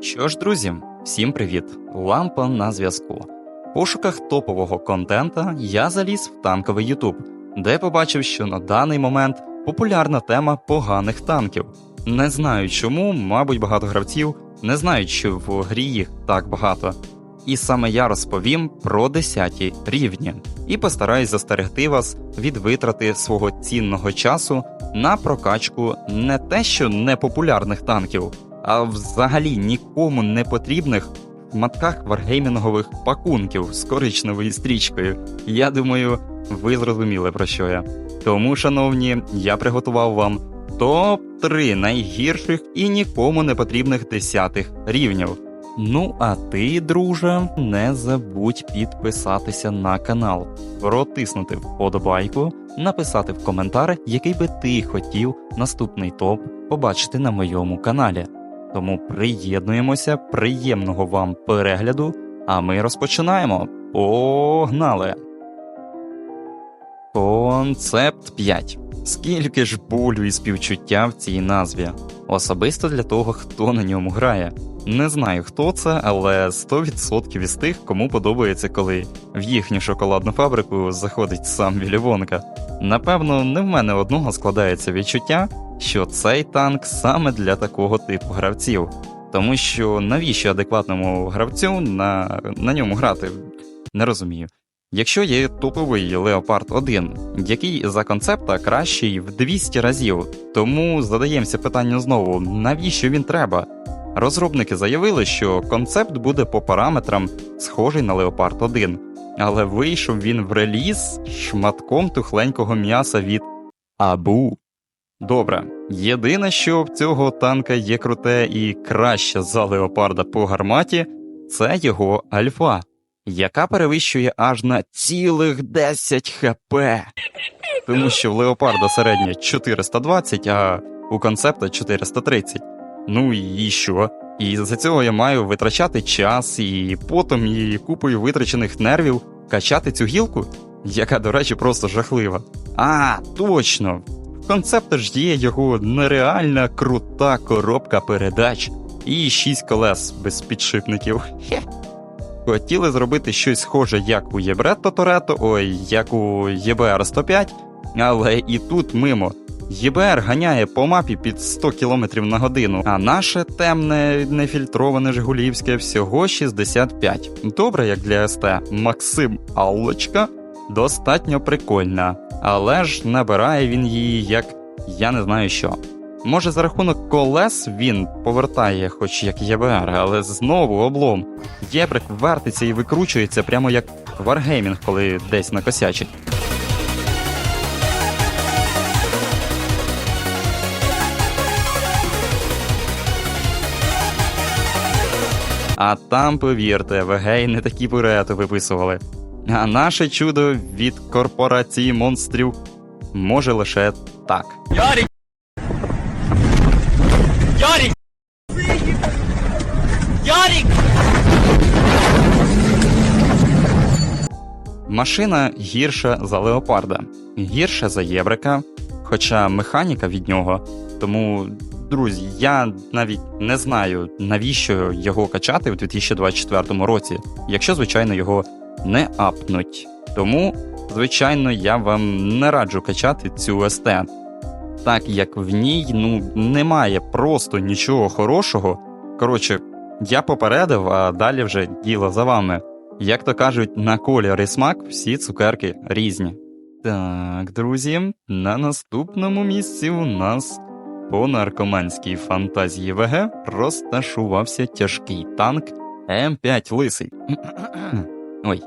Що ж, друзі, всім привіт! Лампа на зв'язку. В пошуках топового контента я заліз в танковий Ютуб, де побачив, що на даний момент популярна тема поганих танків. Не знаю чому, мабуть, багато гравців не знають, що в грі їх так багато. І саме я розповім про 10 рівні і постараюсь застерегти вас від витрати свого цінного часу на прокачку не те, що непопулярних танків, а взагалі нікому не потрібних матках варгеймінгових пакунків з коричневою стрічкою. Я думаю, ви зрозуміли про що я. Тому, шановні, я приготував вам топ-3 найгірших і нікому не потрібних десятих рівнів. Ну а ти, друже, не забудь підписатися на канал, протиснути вподобайку, написати в коментар, який би ти хотів наступний топ побачити на моєму каналі. Тому приєднуємося, приємного вам перегляду, а ми розпочинаємо. Погнали! Концепт 5. Скільки ж болю і співчуття в цій назві? Особисто для того, хто на ньому грає. Не знаю, хто це, але 100% із тих, кому подобається, коли в їхню шоколадну фабрику заходить сам Віллі Вонка. Напевно, не в мене одного складається відчуття, що цей танк саме для такого типу гравців. Тому що навіщо адекватному гравцю на, на ньому грати? Не розумію. Якщо є топовий Leopard 1, який за концепта кращий в 200 разів, тому задаємося питанням знову, навіщо він треба? Розробники заявили, що концепт буде по параметрам схожий на Leopard 1, але вийшов він в реліз шматком тухленького м'яса від Абу. Добре, єдине, що в цього танка є круте і краще за леопарда по гарматі, це його альфа, яка перевищує аж на цілих 10 хп. Тому що в леопарда середня 420, а у концепта 430. Ну і що? І за цього я маю витрачати час і потом і купою витрачених нервів качати цю гілку, яка, до речі, просто жахлива. А, точно! В концепта ж є його нереальна крута коробка передач і 6 колес без підшипників. Хе. Хотіли зробити щось схоже, як у Єбретто Торетто, ой, як у ЄБР 105, але і тут мимо. ЄБР ганяє по мапі під 100 км на годину, а наше темне нефільтроване Жигулівське всього 65. Добре, як для СТ. Максим Аллочка достатньо прикольна, але ж набирає він її як я не знаю що. Може, за рахунок колес він повертає, хоч як ЄБР, але знову облом. Єбрик вертиться і викручується прямо як варгеймінг, коли десь накосячить. А там, повірте, вегей не такі бурети виписували. А наше чудо від корпорації монстрів може лише так. Ярик! Ярик! Ярик! Машина гірша за леопарда, гірша за єбрика, хоча механіка від нього. Тому, друзі, я навіть не знаю, навіщо його качати в 2024 році, якщо, звичайно, його не апнуть. Тому, звичайно, я вам не раджу качати цю СТ, так як в ній ну, немає просто нічого хорошого. Коротше, я попередив, а далі вже діло за вами. Як то кажуть, на колір і смак всі цукерки різні. Так, друзі, на наступному місці у нас по наркоманській фантазії ВГ розташувався тяжкий танк М5 Лисий. Ой,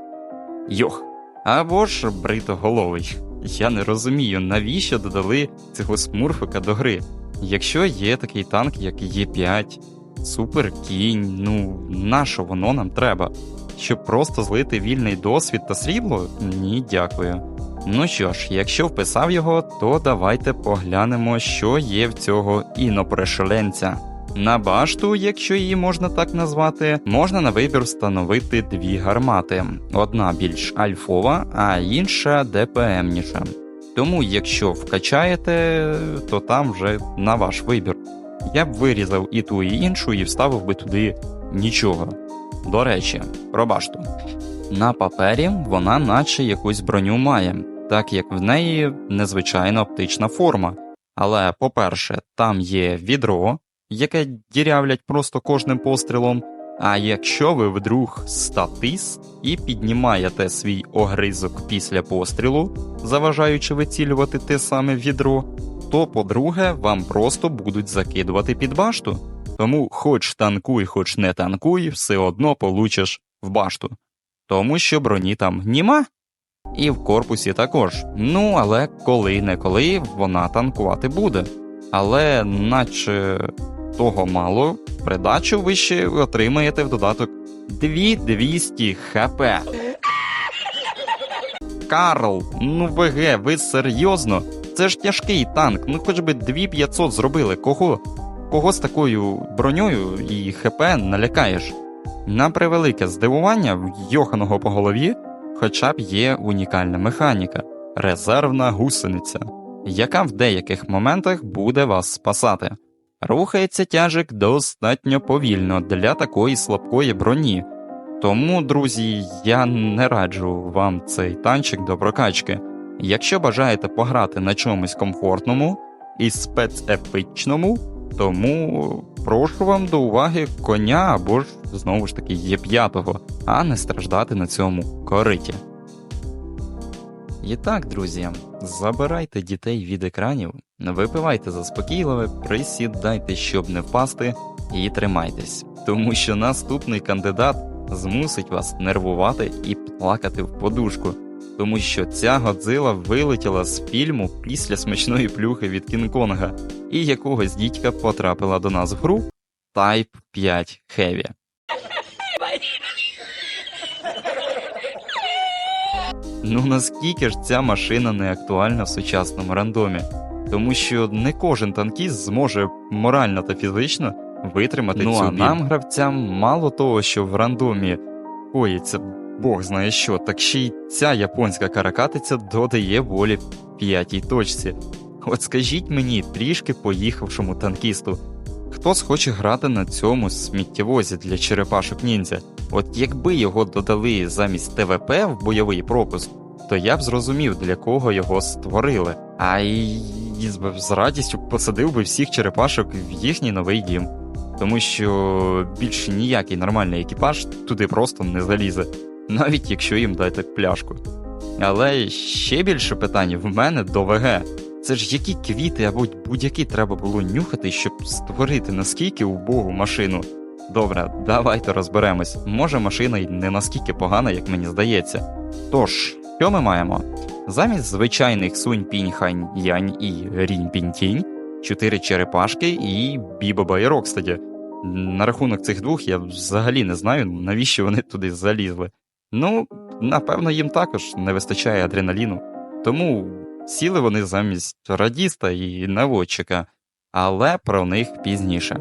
йох. Або ж бритоголовий. Я не розумію, навіщо додали цього смурфика до гри. Якщо є такий танк, як Є5, Супер кінь, ну нащо воно нам треба? Щоб просто злити вільний досвід та срібло? Ні, дякую. Ну що ж, якщо вписав його, то давайте поглянемо, що є в цього інопришеленця. На башту, якщо її можна так назвати, можна на вибір встановити дві гармати: одна більш альфова, а інша ДПМніша. Тому, якщо вкачаєте, то там вже на ваш вибір. я б вирізав і ту, і іншу, і вставив би туди нічого. До речі, про башту. На папері вона наче якусь броню має, так як в неї незвичайна оптична форма. Але, по-перше, там є відро, яке дірявлять просто кожним пострілом. А якщо ви вдруг статист і піднімаєте свій огризок після пострілу, заважаючи вицілювати те саме відро, то, по-друге, вам просто будуть закидувати під башту. Тому хоч танкуй, хоч не танкуй, все одно получиш в башту. Тому що броні там нема. І в корпусі також. Ну, але коли-неколи вона танкувати буде. Але наче того мало, придачу ви ще отримаєте в додаток 2200 хп. Карл, ну ВГ, ви серйозно? Це ж тяжкий танк, ну хоч би 2500 зробили. Кого? Кого з такою броньою і ХП налякаєш? На превелике здивування в йоханого по голові хоча б є унікальна механіка резервна гусениця, яка в деяких моментах буде вас спасати. Рухається тяжик достатньо повільно для такої слабкої броні. Тому, друзі, я не раджу вам цей танчик до прокачки. Якщо бажаєте пограти на чомусь комфортному і спецепичному, тому прошу вам до уваги коня або ж знову ж таки є п'ятого, а не страждати на цьому кориті. І так, друзі, забирайте дітей від екранів, випивайте заспокійливе, присідайте, щоб не впасти, і тримайтесь, тому що наступний кандидат змусить вас нервувати і плакати в подушку, тому що ця Годзила вилетіла з фільму після смачної плюхи від Кінг-Конга, і якогось дідька потрапила до нас в гру Type 5 Heavy. Ну наскільки ж ця машина не актуальна в сучасному рандомі? Тому що не кожен танкіст зможе морально та фізично витримати ну, цю а біль. нам, гравцям, мало того, що в рандомі коїться Бог знає що, так ще й ця японська каракатиця додає волі п'ятій точці. От скажіть мені, трішки поїхавшому танкісту, хто схоче грати на цьому сміттєвозі для черепашок ніндзя? От якби його додали замість ТВП в бойовий пропуск, то я б зрозумів, для кого його створили, а й з радістю посадив би всіх черепашок в їхній новий дім. Тому що більше ніякий нормальний екіпаж туди просто не залізе, навіть якщо їм дати пляшку. Але ще більше питань в мене до ВГ. Це ж які квіти або будь-які треба було нюхати, щоб створити наскільки убогу машину. Добре, давайте розберемось. Може машина й не наскільки погана, як мені здається. Тож, що ми маємо? Замість звичайних сунь пінь хань янь і рінь пінь тінь, чотири черепашки і бібоба і Рокстаді. На рахунок цих двох я взагалі не знаю, навіщо вони туди залізли. Ну, напевно, їм також не вистачає адреналіну. Тому сіли вони замість радіста і наводчика, але про них пізніше.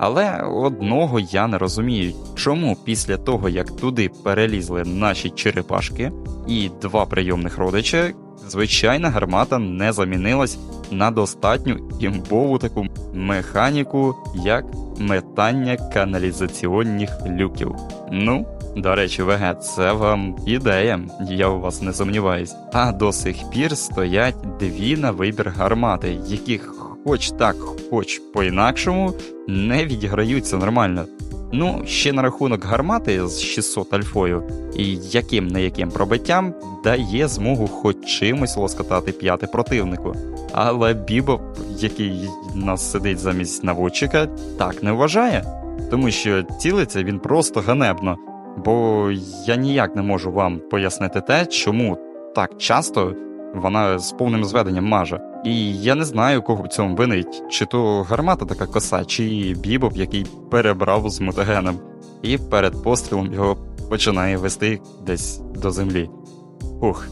Але одного я не розумію, чому після того, як туди перелізли наші черепашки і два прийомних родича, звичайна гармата не замінилась на достатню імбову таку механіку, як метання каналізаційних люків. Ну, до речі, ВГ, це вам ідея, я у вас не сумніваюсь. А до сих пір стоять дві на вибір гармати, яких хоч так, хоч по-інакшому, не відіграються нормально. Ну, ще на рахунок гармати з 600 альфою, і яким не яким пробиттям дає змогу хоч чимось лоскотати п'яти противнику. Але Бібоп, який нас сидить замість наводчика, так не вважає, тому що цілиться він просто ганебно. Бо я ніяк не можу вам пояснити те, чому так часто вона з повним зведенням маже. І я не знаю, кого в цьому винить, чи то гармата така коса, чи бібоп, який перебрав з мутагеном, і перед пострілом його починає вести десь до землі. Ух,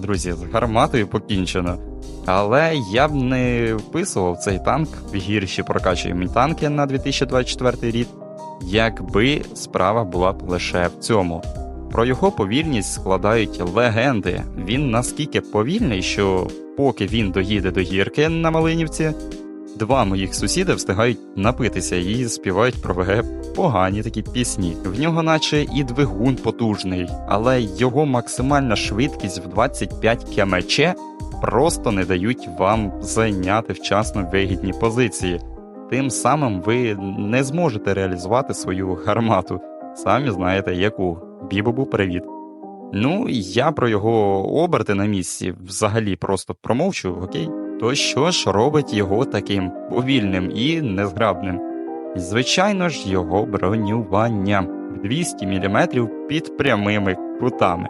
друзі, з гарматою покінчено. Але я б не вписував цей танк в гірші прокачуємі танки на 2024 рік, якби справа була б лише в цьому. Про його повільність складають легенди. Він наскільки повільний, що поки він доїде до гірки на Малинівці, Два моїх сусіди встигають напитися і співають про ВГ погані такі пісні. В нього, наче і двигун потужний, але його максимальна швидкість в 25 кмч просто не дають вам зайняти вчасно вигідні позиції. Тим самим ви не зможете реалізувати свою гармату. Самі знаєте яку. Бібобу, привіт. Ну, я про його оберти на місці взагалі просто промовчу, окей? То що ж робить його таким повільним і незграбним? Звичайно ж, його бронювання в 200 мм під прямими кутами.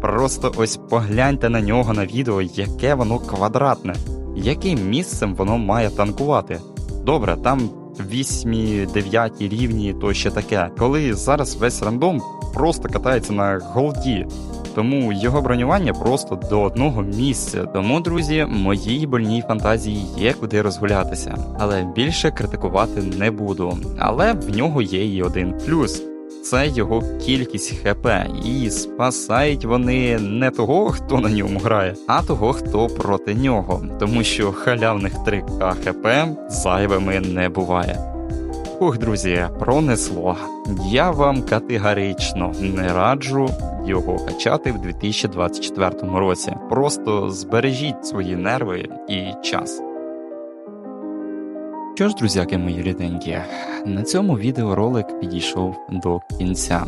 Просто ось погляньте на нього на відео, яке воно квадратне, яким місцем воно має танкувати. Добре, там 8, 9 рівні, то ще таке, коли зараз весь рандом просто катається на голді. Тому його бронювання просто до одного місця. Тому, друзі, моїй больній фантазії є куди розгулятися, але більше критикувати не буду. Але в нього є і один плюс. Це його кількість ХП, і спасають вони не того, хто на ньому грає, а того, хто проти нього, тому що халявних 3К ХП зайвими не буває. Ух, друзі, пронесло. Я вам категорично не раджу його качати в 2024 році. Просто збережіть свої нерви і час. Що ж, друзяки мої ріденькі, на цьому відеоролик підійшов до кінця.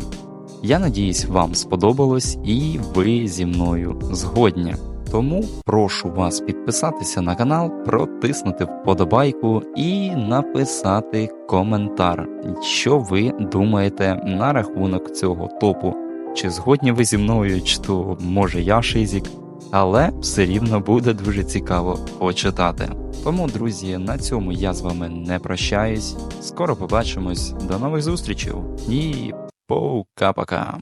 Я надіюсь, вам сподобалось і ви зі мною згодні. Тому прошу вас підписатися на канал, протиснути вподобайку і написати коментар, що ви думаєте на рахунок цього топу. Чи згодні ви зі мною, чи то може я шизік, але все рівно буде дуже цікаво почитати. Тому, друзі, на цьому я з вами не прощаюсь. Скоро побачимось. До нових зустрічей і пока-пока.